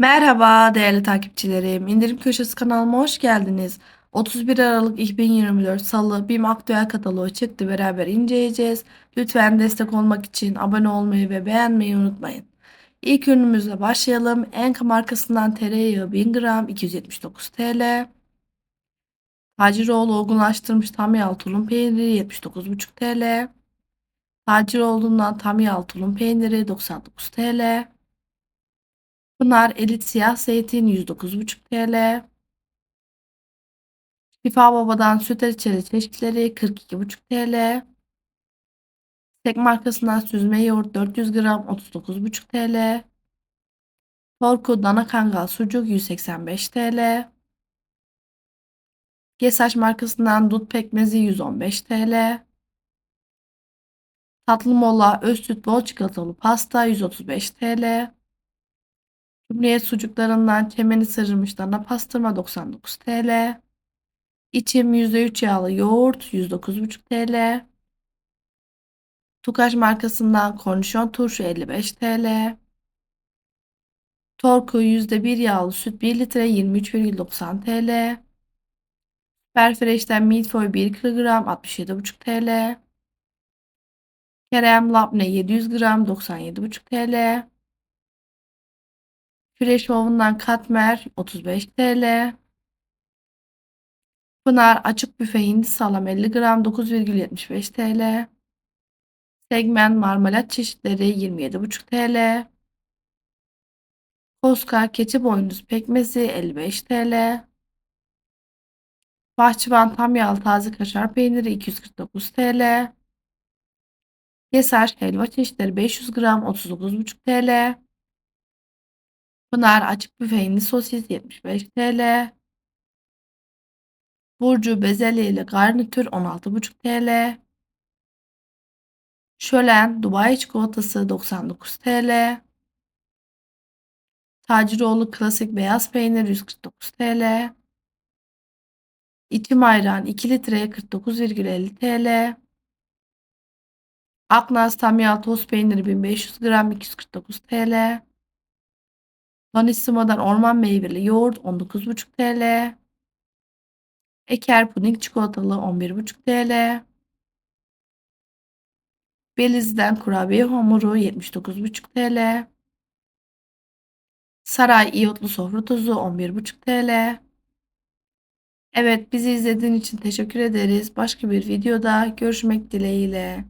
Merhaba değerli takipçilerim. İndirim Köşesi kanalıma hoş geldiniz. 31 Aralık 2024 Salı BİM Aktüel kataloğu çıktı. Beraber inceleyeceğiz. Lütfen destek olmak için abone olmayı ve beğenmeyi unutmayın. İlk ürünümüzle başlayalım. Enka markasından tereyağı 1000 gram 279 TL. Taciroğlu olgunlaştırmış tam yağlı tulum peyniri 79,5 TL. Taciroğlu'ndan tam yağlı tulum peyniri 99 TL. Pınar Elit Siyah Zeytin 109,5 TL. Şifa Baba'dan süt reçeli çeşitleri 42,5 TL. Tek markasından süzme yoğurt 400 gram 39,5 TL. Torku dana kangal sucuk 185 TL. Gesaç markasından dut pekmezi 115 TL. Tatlı mola öz süt bol çikolatalı pasta 135 TL. Cumhuriyet sucuklarından çemeni sarılmış dana pastırma 99 TL. İçim %3 yağlı yoğurt 109,5 TL. Tukaş markasından kornişon turşu 55 TL. Torku %1 yağlı süt 1 litre 23,90 TL. Superfresh'ten Milfoy 1 kilogram 67,5 TL. Kerem Labne 700 gram 97,5 TL. Fresh Oven'dan Katmer 35 TL. Pınar açık büfe hindi salam 50 gram 9,75 TL. Segment marmelat çeşitleri 27,5 TL. Koska keçi boynuz pekmezi 55 TL. Bahçıvan tam yağlı taze kaşar peyniri 249 TL. Yeser helva çeşitleri 500 gram 39,5 TL. Pınar açık büfe hindi sosis 75 TL. Burcu bezelye ile garnitür 16,5 TL. Şölen Dubai çikolatası 99 TL. Taciroğlu klasik beyaz peynir 149 TL. İçim ayran 2 litreye 49,50 TL. Aknaz tam yağ toz peyniri 1500 gram 249 TL. Donissimo'dan orman meyveli yoğurt 19,5 TL. Eker puding çikolatalı 11,5 TL. Beliz'den kurabiye hamuru 79,5 TL. Saray iyotlu sofra tozu 11,5 TL. Evet bizi izlediğin için teşekkür ederiz. Başka bir videoda görüşmek dileğiyle.